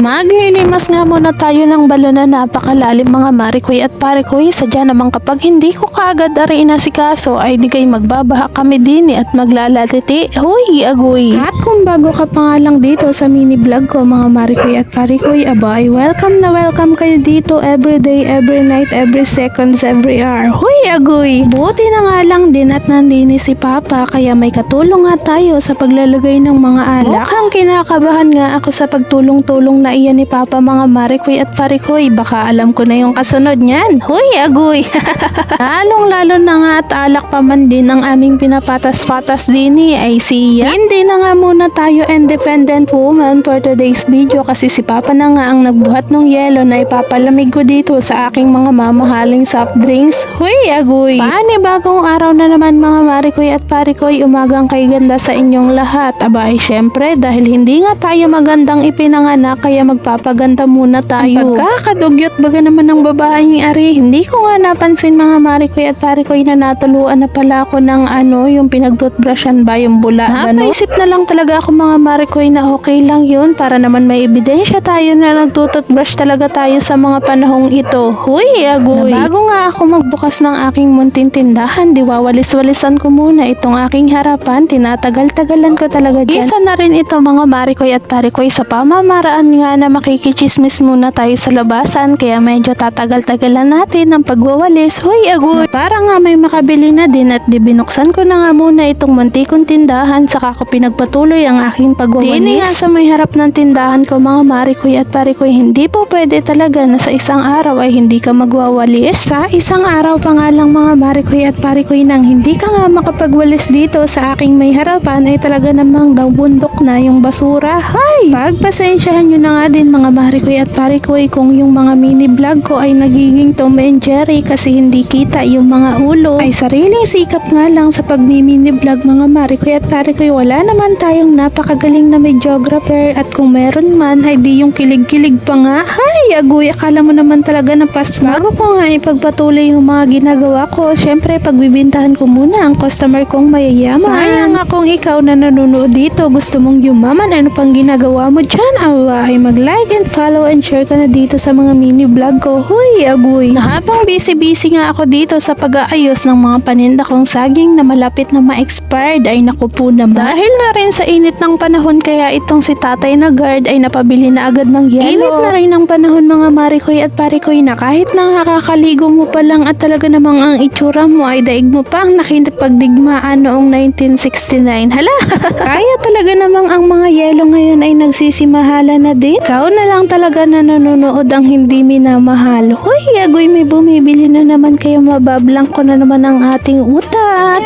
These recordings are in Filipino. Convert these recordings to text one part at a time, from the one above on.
Maglilimas nga muna tayo ng balon na napakalalim mga marikoy at parikoy. Sadya naman kapag hindi ko kaagad ari inasikaso ay di kayo magbabaha kami din at maglalatiti. Huy, agoy. At kung bago ka pa nga lang dito sa mini vlog ko mga marikoy at parikoy, aba ay welcome na welcome kayo dito every day, every night, every seconds, every hour. Huy, agoy. Buti na nga lang din at nandini si Papa kaya may katulong nga tayo sa paglalagay ng mga alak. Mukhang kinakabahan nga ako sa pagtulong-tulong na iyan ni Papa mga marikoy at parikoy. Baka alam ko na yung kasunod niyan. Huy, agoy. Lalong lalo na nga at alak pa man din ang aming pinapatas-patas din eh, ay siya. Hindi na nga muna tayo independent woman for today's video kasi si Papa na nga ang nagbuhat ng yelo na ipapalamig ko dito sa aking mga mamahaling soft drinks. Huy, agoy. Panibagong araw na naman mga marikoy at parikoy umagang kay ganda sa inyong lahat. Aba ay syempre dahil hindi nga tayo magandang ipinanganak kaya magpapaganda muna tayo. Pagkakadugyot baga naman ng babaeng ari, hindi ko nga napansin mga marikoy at parikoy na natuluan na pala ako ng ano, yung pinagtoothbrushan ba yung bula. Napaisip na lang talaga ako mga marikoy na okay lang yun para naman may ebidensya tayo na nagtutoothbrush talaga tayo sa mga panahong ito. Huy, agoy. Na bago nga ako magbukas ng aking munting tindahan, di wawalis-walisan ko muna itong aking harapan. Tinatagal-tagalan ko talaga dyan. Isa na rin ito mga marikoy at parikoy sa pamamaraan nga na makikichismis muna tayo sa labasan kaya medyo tatagal-tagalan natin ang pagwawalis. Huy, agoy. Para nga may makabili na din at di binuksan ko na nga muna itong muntikong tindahan saka ko pinagpatuloy ang aking pagwawalis. Dini nga sa may harap ng tindahan ko mga marikoy at parikoy hindi po pwede talaga na sa isang araw ay hindi ka magwawalis. Sa isang araw pa nga lang mga marikoy at parikoy nang hindi ka nga makapagwalis dito sa aking may harapan ay talaga namang daw bundok na yung basura. Hay! Pagpasensyahan nyo na nga din mga marikoy at parikoy kung yung mga mini vlog ko ay nagiging Tom and Jerry kasi hindi kita yung mga ulo ay sariling sikap nga lang sa pagmi-mini vlog mga marikoy at parikoy wala naman tayong napakagaling na videographer at kung meron man ay di yung kilig-kilig pa nga. Hay! Agoy, akala mo naman talaga na pasma. Bago ko nga ipagpatuloy yung mga ginagawa ko, syempre pagbibintahan ko muna ang customer kong mayayaman. Kaya nga kung ikaw na nanonood dito, gusto mong yumaman, ano pang ginagawa mo dyan? Awa, ay mag-like and follow and share ka na dito sa mga mini vlog ko. Huy, agoy. Na habang busy-busy nga ako dito sa pag-aayos ng mga paninda kong saging na malapit na ma-expired ay naku po naman. Dahil na rin sa init ng panahon kaya itong si tatay na guard ay napabili na agad ng yelo. Init na rin ng panahon mga marikoy at parikoy na kahit nakakaligo mo pa lang at talaga namang ang itsura mo ay daig mo pa ang nakipagdigmaan noong 1969. Hala! Kaya talaga namang ang mga yelo ngayon ay nagsisimahala na din. Ikaw na lang talaga na nanonood ang hindi minamahal. Hoy, agoy may bumibili na naman kaya mabablang ko na naman ang ating utak.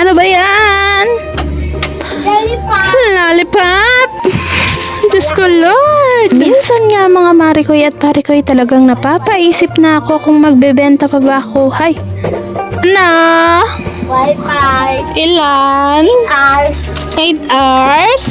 Ano ba yan? Lollipop! Diyos ko, Lord! Minsan nga mga marikoy at parikoy talagang napapaisip na ako kung magbebenta pa ba ako. Hay! Ano? Wi-Fi. Ilan? Hours. 8 hours?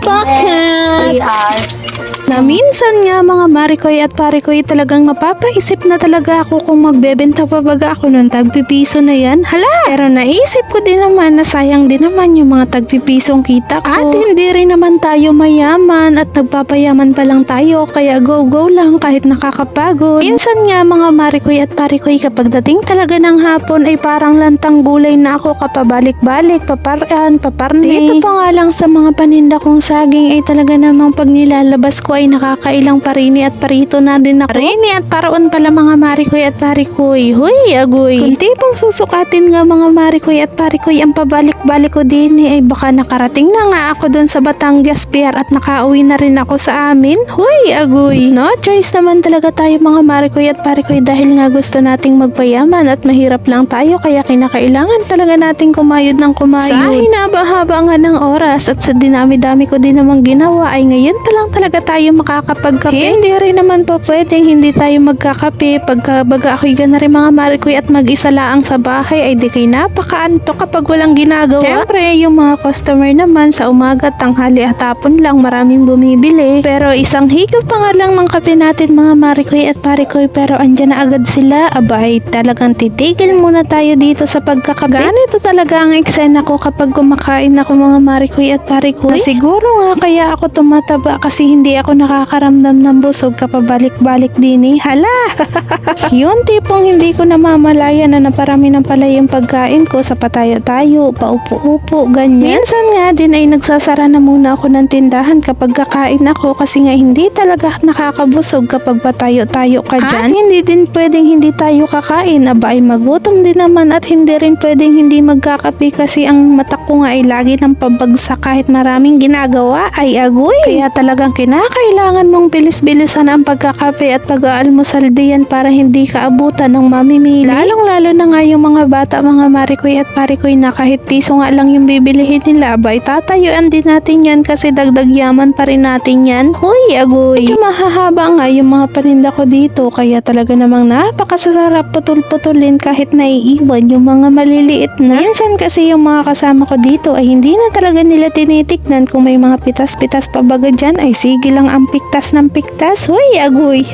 pocket. We are Na minsan nga mga marikoy at parikoy talagang napapaisip na talaga ako kung magbebenta pa baga ako ng tagpipiso na yan. Hala! Pero naisip ko din naman na sayang din naman yung mga tagpipisong kita ko. At hindi rin naman tayo mayaman at nagpapayaman pa lang tayo kaya go-go lang kahit nakakapagod. Minsan nga mga marikoy at parikoy kapag dating talaga ng hapon ay parang lantang gulay na ako kapabalik-balik, paparaan, paparni. Dito pa nga lang sa mga paninda kong saging ay talaga namang pag nilalabas ko ay nakakailang parini at parito na din ako. Parini at paraon pala mga marikoy at parikoy. Huy, agoy. Kung tipong susukatin nga mga marikoy at parikoy ang pabalik-balik ko din eh, ay baka nakarating na nga ako doon sa Batangas Pier at nakauwi na rin ako sa amin. Huy, agoy. No choice naman talaga tayo mga marikoy at parikoy dahil nga gusto nating magpayaman at mahirap lang tayo kaya kinakailangan talaga nating kumayod ng kumayod. Sa hinaba-haba nga ng oras at sa dinami-dami ko din namang ginawa ay ngayon pa lang talaga tayo makakapagkape. Hindi rin naman po pwedeng hindi tayo magkakape pagka baga ako'y gana rin mga marikoy at mag-isa laang sa bahay ay di kay napakaanto kapag walang ginagawa. Siyempre, yung mga customer naman sa umaga, tanghali at hapon lang maraming bumibili. Pero isang higop pa nga lang ng kape natin mga marikoy at parikoy pero andyan na agad sila. Abay, talagang titigil muna tayo dito sa pagkakape. Ganito talaga ang eksena ko kapag kumakain ako mga marikoy at parikoy. Na siguro nga kaya ako tumataba kasi hindi ako nakakaramdam ng busog kapabalik-balik din eh. Hala! Yun tipong hindi ko namamalayan na naparami ng pala yung pagkain ko sa patayo-tayo, paupo-upo, ganyan. Minsan nga din ay nagsasara na muna ako ng tindahan kapag kakain ako kasi nga hindi talaga nakakabusog kapag patayo-tayo ka dyan. At hindi din pwedeng hindi tayo kakain, aba ay magutom din naman at hindi rin pwedeng hindi magkakape kasi ang mata ko nga ay lagi ng pabagsak kahit maraming ginagawa ay agoy. Kaya talagang kinakailangan mong bilis-bilisan ang pagkakape at pag-aalmusal diyan para hindi ka abutan ng mamimili. Lalong-lalo na nga yung mga bata, mga marikoy at parikoy na kahit piso nga lang yung bibilihin nila, aba itatayuan din natin yan kasi dagdag yaman pa rin natin yan. Huy, agoy! Medyo mahahaba nga yung mga paninda ko dito kaya talaga namang napakasasarap putol-putulin kahit naiiwan yung mga maliliit na. Minsan kasi yung mga kasama ko dito ay hindi na talaga nila tinitignan kung may mga pitas-pitas pa baga dyan ay sige lang ang piktas ng piktas. Huy, agoy!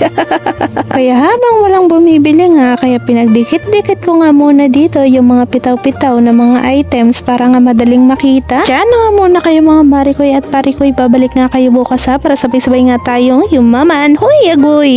kaya habang walang bumibili nga, kaya pinagdikit-dikit ko nga muna dito yung mga pitaw-pitaw na mga items para nga madaling makita. Diyan nga muna kayo mga marikoy at parikoy. Babalik nga kayo bukas ha para sabay-sabay nga tayong yumaman. Huy, agoy!